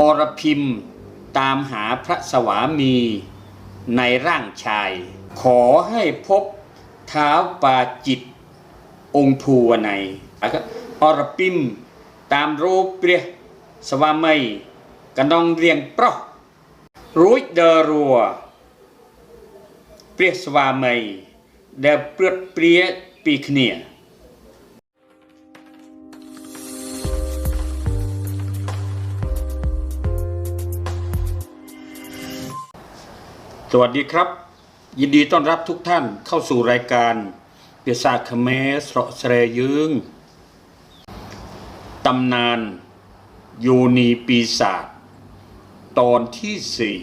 อรพิมตามหาพระสวามีในร่างชาย ขอให้พบเท้าปาจิต องค์ภูวในอรพิมตามรูปเรียสวามีกัน้องเรียงเปราะรู้เดรัวเปรียสวามีเดเปลือดเปรียปีเนีย สวัสดีครับ ยินดีต้อนรับทุกท่านเข้าสู่รายการเปียซาคเมสเราะเสรยึงตำนานโยนีปีศาจตอนที่สี่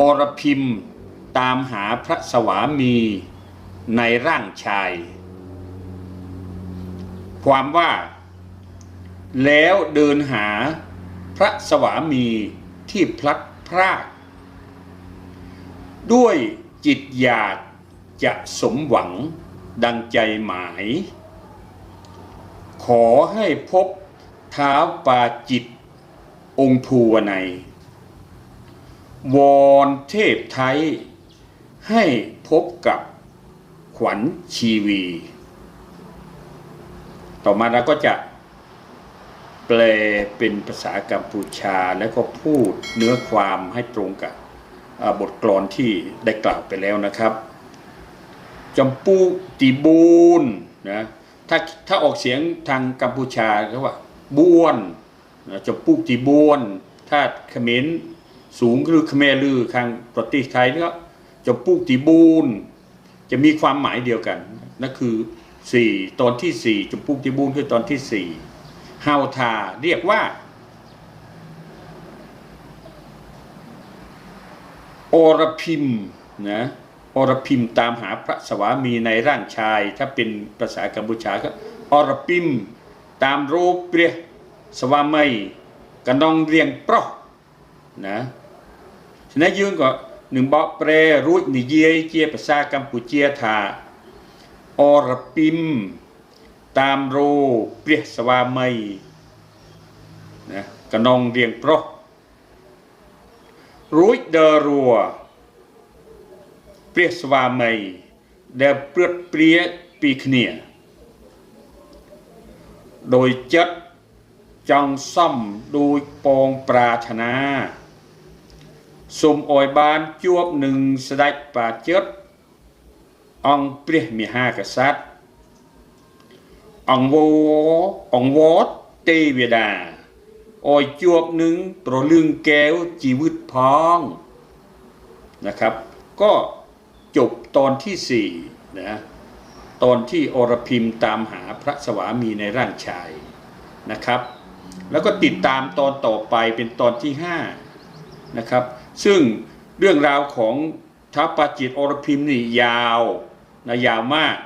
อรพิมตามหาพระสวามีในร่างชาย ความว่า แล้วเดินหาพระสวามีที่พลัดพราก ด้วยจิตอยากจะสมหวังดังใจหมาย ขอให้พบเท้าปาจิตองค์ภูวนัยวอนเทพไทย ให้พบกับขวัญชีวี ต่อมาเราก็จะแปลเป็นภาษากัมพูชาแล้วก็พูดเนื้อความให้ตรงกับ บทกลอนที่ได้กล่าวไปแล้วนะครับจำปูตีบูนนะถ้าถ้าออกเสียงทางกัมพูชาเขาว่าบ้วนนะจำปูตีบ้วน ถ้าเขมรสูงหรือเขมรลือทางประเทศไทยก็จำปูตีบูนจะมีความหมายเดียวกันนั่นคือสี่ตอนที่สี่จำปูตีบูนคือตอนที่สี่ฮาวทาเรียกว่า อรพิมนะอรพิมตามหาพระสวามีในร่างชาย ถ้าเป็นภาษากัมพูชาก็อรพิมตามรูปเปรียสวามัยกนองเรียงเปราะนะฉะนั้นยืนก็หนึ่งบอกแปรรูดนิเยยเจียภาษากัมพูเจียทาอรพิมตามรูปเปรียสวามัยนะกน រួចដើររួព្រះស្វាមី ដែលព្រឹត្តព្រាពីគ្នាដោយចិត្តចង់សំដូចពងប្រាថ្នាសូមអោយបានជួបនឹងស្ដេចបាចិត្តអង្គព្រះមហាក្សត្រអង្គវអង្គវតទេវតា อ่อยจวบหนึ่งตรลึงแก้วจีวิตพ้องนะครับ ก็จบตอนที่สี่นะตอนที่อรพิมตามหาพระสวามีในร่างชายนะครับ แล้วก็ติดตามตอนต่อไปเป็นตอนที่ห้านะครับ ซึ่งเรื่องราวของท้าปาจิตอรพิมนี่ยาวนะยาวมาก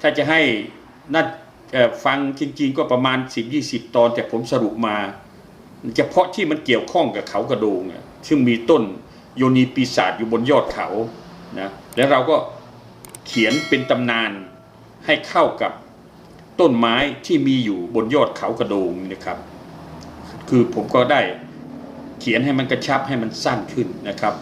ถ้าจะให้นัาฟังจริงๆก็ประมาณ 10-20 ตอนแต่ผมสรุปมา เฉพาะที่มันเกี่ยวข้องกับเขากระโดงเนี่ยซึ่งมีต้นโยนีปีศาจอยู่บนยอดเขานะแล้วเราก็เขียนเป็นตำนานให้เข้ากับต้นไม้ที่มีอยู่บนยอดเขากระโดงนะครับ คือผมก็ได้เขียนให้มันกระชับให้มันสั้นขึ้นนะครับ